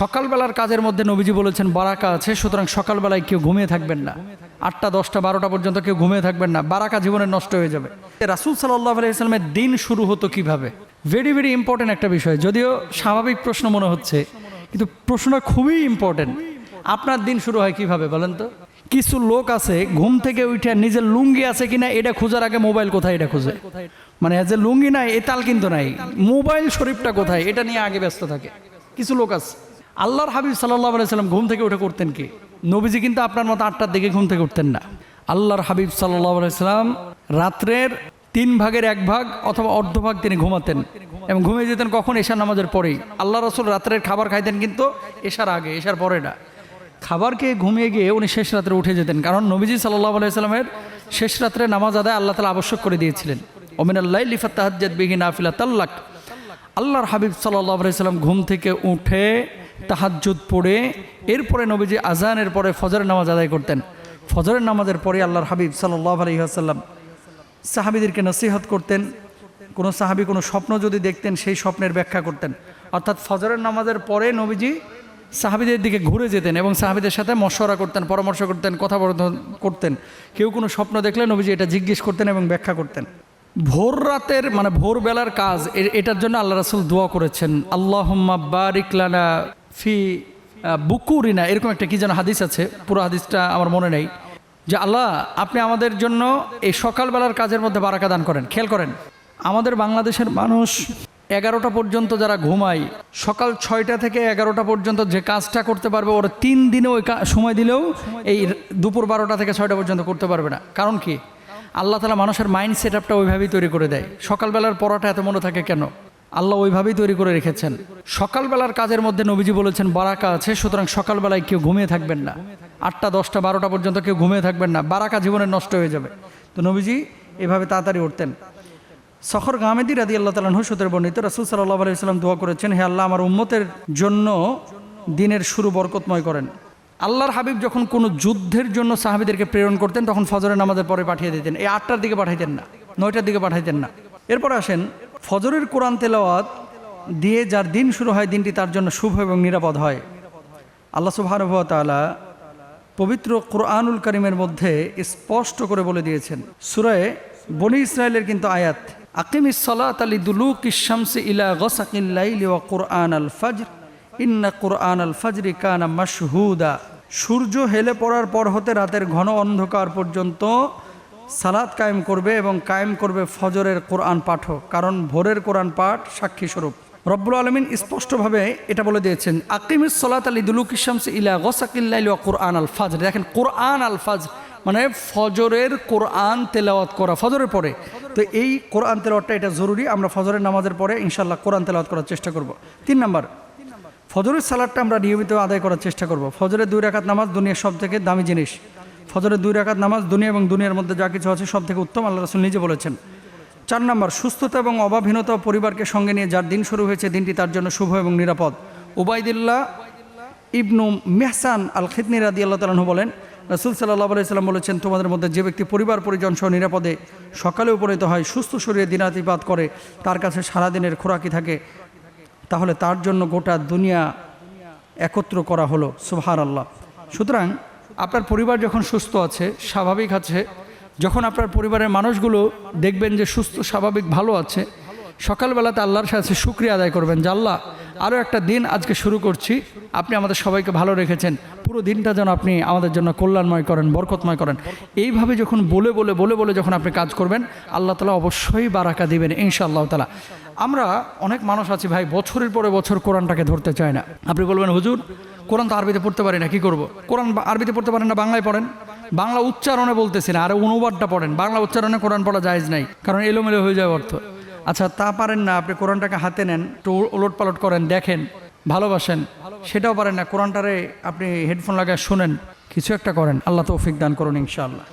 সকালবেলার কাজের মধ্যে নবীজি বলেছেন, বারাকা আছে, সুতরাং সকালবেলায় কেউ ঘুমিয়ে থাকবেন না। আটটা, দশটা, বারোটা পর্যন্ত কেউ ঘুমিয়ে থাকবেন না। বারাকা জীবনে নষ্ট হয়ে যাবে। রাসুল সাল্লাহ আলাইসলামের দিন শুরু হতো কীভাবে? ভেরি ভেরি ইম্পর্টেন্ট একটা বিষয়। যদিও স্বাভাবিক প্রশ্ন মনে হচ্ছে, কিন্তু প্রশ্নটা খুবই ইম্পর্টেন্ট আপনার দিন শুরু হয় কীভাবে, বলেন তো? কিছু লোক আছে, ঘুম থেকে উঠে নিজের লুঙ্গি আছে কিনা, এটা খোঁজার আগে মোবাইল কোথায় এটা খুঁজে? মানে যে লুঙ্গি নাই, এ তাল কিন্তু নাই। মোবাইল শরীফটা কোথায়, এটা নিয়ে আগে ব্যস্ত থাকে। কিছু লোক আছে। আল্লাহর হাবিব সাল্লাহ সাল্লাম ঘুম থেকে উঠে করতেন কি? নবীজি কিন্তু আপনার মতো আটটার দিকে ঘুম থেকে উঠতেন না। আল্লাহর হাবিব সাল্লাহ সাল্লাম রাত্রের তিন ভাগের এক ভাগ অথবা অর্ধভাগ তিনি ঘুমাতেন এবং ঘুমিয়ে যেতেন কখন? এশার নামাজের পরেই। আল্লাহ রসুল রাত্রের খাবার খাইতেন কিন্তু এশার আগে, এশার পরে না। খাবার খেয়ে ঘুমিয়ে গিয়ে উনি শেষ রাত্রে উঠে যেতেন কারণ নবীজি সাল্লাহ আলাইসাল্লামের শেষ রাত্রে নামাজ আদায় আল্লাহ তালা আবশ্যক করে দিয়েছিলেন। ওমিন আল্লাহ লিফাত তাহাজ্জাদ বিহি নাফিলা তাল্লাক। আল্লাহর হাবিব সাল্লাহ আলাইসাল্লাম ঘুম থেকে উঠে তাহাজ্জুদ পড়ে, এরপরে নবীজি আজানের পরে ফজরের নামাজ আদায় করতেন। ফজরের নামাজের পরে আল্লাহর হাবিব সাল্লাহ আলহিহাসাল্লাম সাহাবিদেরকে নসিহত করতেন। কোনো সাহাবি কোনো স্বপ্ন যদি দেখতেন, সেই স্বপ্নের ব্যাখ্যা করতেন। অর্থাৎ ফজরের নামাজের পরে নবীজি সাহাবিদের দিকে ঘুরে যেতেন এবং সাহাবিদের সাথে মশওয়ারা করতেন, পরামর্শ করতেন কথা করতেন। কেউ কোনো স্বপ্ন দেখলে নবীজি এটা জিজ্ঞেস করতেন এবং ব্যাখ্যা করতেন। ভোর রাতের মানে ভোরবেলার কাজ এটার জন্য আল্লাহ রাসুল দোয়া করেছেন আল্লাহ বারিকলানা ফি বুকুরিনা, এরকম একটা কি যেন হাদিস আছে, পুরো হাদিসটা আমার মনে নেই, যে আল্লাহ আপনি আমাদের জন্য এই সকালবেলার কাজের মধ্যে বারাকা দান করেন। খেয়াল করেন, আমাদের বাংলাদেশের মানুষ এগারোটা পর্যন্ত যারা ঘুমায়, সকাল ছয়টা থেকে এগারোটা পর্যন্ত যে কাজটা করতে পারবে, ওরা তিন দিনে ওই সময় দিলেও এই দুপুর বারোটা থেকে ছয়টা পর্যন্ত করতে পারবে না। কারণ কি? আল্লাহ তালা মানুষের মাইন্ড সেট আপটা ওইভাবেই তৈরি করে দেয়। সকালবেলার পড়াটা এত মনে থাকে কেন? আল্লাহ ওইভাবেই তৈরি করে রেখেছেন। সকালবেলার কাজের মধ্যে নবীজি বলেছেন, বারাকা আছে, সুতরাং সকালবেলায় কেউ ঘুমিয়ে থাকবেন না। আটটা, দশটা, বারোটা পর্যন্ত কেউ ঘুমিয়ে থাকবেন না। বারাকা জীবনে নষ্ট হয়ে যাবে। তো নবীজি এভাবে তাড়াতাড়ি উঠতেন। সখর গামেদি রাদি আল্লাহ তালাহ সূত্রে বর্ণিত, রাসুল সাল্লাহ আলাইসাল্লাম দোয়া করেছেন, হে আল্লাহ, আমার উম্মতের জন্য দিনের শুরু বরকতময় করেন। আল্লাহর হাবিব যখন কোনো যুদ্ধের জন্য সাহাবিদেরকে প্রেরণ করতেন, তখন ফজরের নামাজের পরে পাঠিয়ে দিতেন। এই আটটার দিকে পাঠাইতেন না, নয়টার দিকে পাঠাইতেন না। এরপর আসেন ফজরের কোরআন তেলাওয়াত দিয়ে যার দিন শুরু হয়, দিনটি তার জন্য শুভ এবং নিরাপদ হয়। আল্লাহ সুবাহানুভতালা পবিত্র কোরআনুল করিমের মধ্যে স্পষ্ট করে বলে দিয়েছেন সুরায় বনি ইসরায়েলের কিন্তু আয়াত, আকিম ইসলাত আলী দুলুক ইসামসি ইলা গসাকিল্লাইলি ওয়া কোরআন আল ফজর, ইন্না কোরআন আল ফজরি কানা মাশহুদা। সূর্য হেলে পড়ার পর হতে রাতের ঘন অন্ধকার পর্যন্ত সালাত কায়েম করবে এবং কায়েম করবে ফজরের কোরআন পাঠও কারণ ভোরের কোরআন পাঠ সাক্ষী স্বরূপ। রব্বুল আলমিন স্পষ্টভাবে এটা বলে দিয়েছেন, আকিমিস সলাত আলী দুলুক ইসামস ইলা গসাকিল্লাইল ওয়া কোরআন আল ফাজর। দেখেন, কোরআন আল ফাজ মানে ফজরের কোরআন তেলাওয়াত করা, ফজরের পরে। তো এই কোরআন তেলাওয়াতটা এটা জরুরি, আমরা ফজরের নামাজের পরে ইনশাল্লাহ কোরআন তেলাওয়াত করার চেষ্টা করব। তিন নাম্বার, ফজরের সালাদটা আমরা নিয়মিত আদায় করার চেষ্টা করব। ফজরের দুই রাকাত নামাজ দুনিয়ার সব থেকে দামি জিনিস। ফজরের দুই রাকাত নামাজ দুনিয়া এবং দুনিয়ার মধ্যে যা কিছু আছে সব থেকে উত্তম, আল্লাহ রসুল নিজে বলেছেন। চার নম্বর, সুস্থতা এবং অভাবহীনতা পরিবারকে সঙ্গে নিয়ে যার দিন শুরু হয়েছে দিনটি তার জন্য শুভ এবং নিরাপদ। উবাইদুল্লাহ ইবনু মেহসান আল খিতনি রাদি আল্লাহ তালু বলেন, রসুল সাল্লাহ আলাইসাল্লাম বলেছেন, তোমাদের মধ্যে যে ব্যক্তি পরিবার পরিজন সহ নিরাপদে সকালে উপনীত হয়, সুস্থ শরীরে দিনাতিপাত করে, তার কাছে সারাদিনের খোরাকি থাকে, তাহলে তার জন্য গোটা দুনিয়া একত্র করা হলো। সুহার আল্লাহ সুতরাং আপনার পরিবার যখন সুস্থ আছে, স্বাভাবিক আছে, যখন আপনার পরিবারের মানুষগুলো দেখবেন যে সুস্থ, স্বাভাবিক, ভালো আছে, সকালবেলাতে আল্লাহর সাথে শুক্রিয়া আদায় করবেন যে আল্লাহ আরও একটা দিন আজকে শুরু করছি, আপনি আমাদের সবাইকে ভালো রেখেছেন, পুরো দিনটা যেন আপনি আমাদের জন্য কল্যাণময় করেন, বরকতময় করেন। এইভাবে যখন বলে বলে বলে বলে যখন আপনি কাজ করবেন, আল্লাহ তালা অবশ্যই বারাকা দিবেন, ইনশাআল্লাহ তালা। আমরা অনেক মানুষ আছি ভাই, বছরের পরে বছর কোরআনটাকে ধরতে চায় না। আপনি বলবেন, হুজুর, কোরআন তো আরবিতে পড়তে পারি না, কি করব? কোরআন আরবিতে পড়তে পারেন না, বাংলায় পড়েন। বাংলা উচ্চারণে বলতেছি না, আর অনুবাদটা পড়েন। বাংলা উচ্চারণে কোরআন পড়া জায়েজ নাই, কারণ এলোমেলো হয়ে যায় অর্থ। আচ্ছা তা পারেন না, আপনি কোরআনটাকে হাতে নেন, একটু ওলট পালট করেন, দেখেন, ভালোবাসেন। সেটাও পারেন না, কোরআনটারে আপনি হেডফোন লাগায় শোনেন, কিছু একটা করেন। আল্লাহ তৌফিক দান করুন, ইনশাআল্লাহ।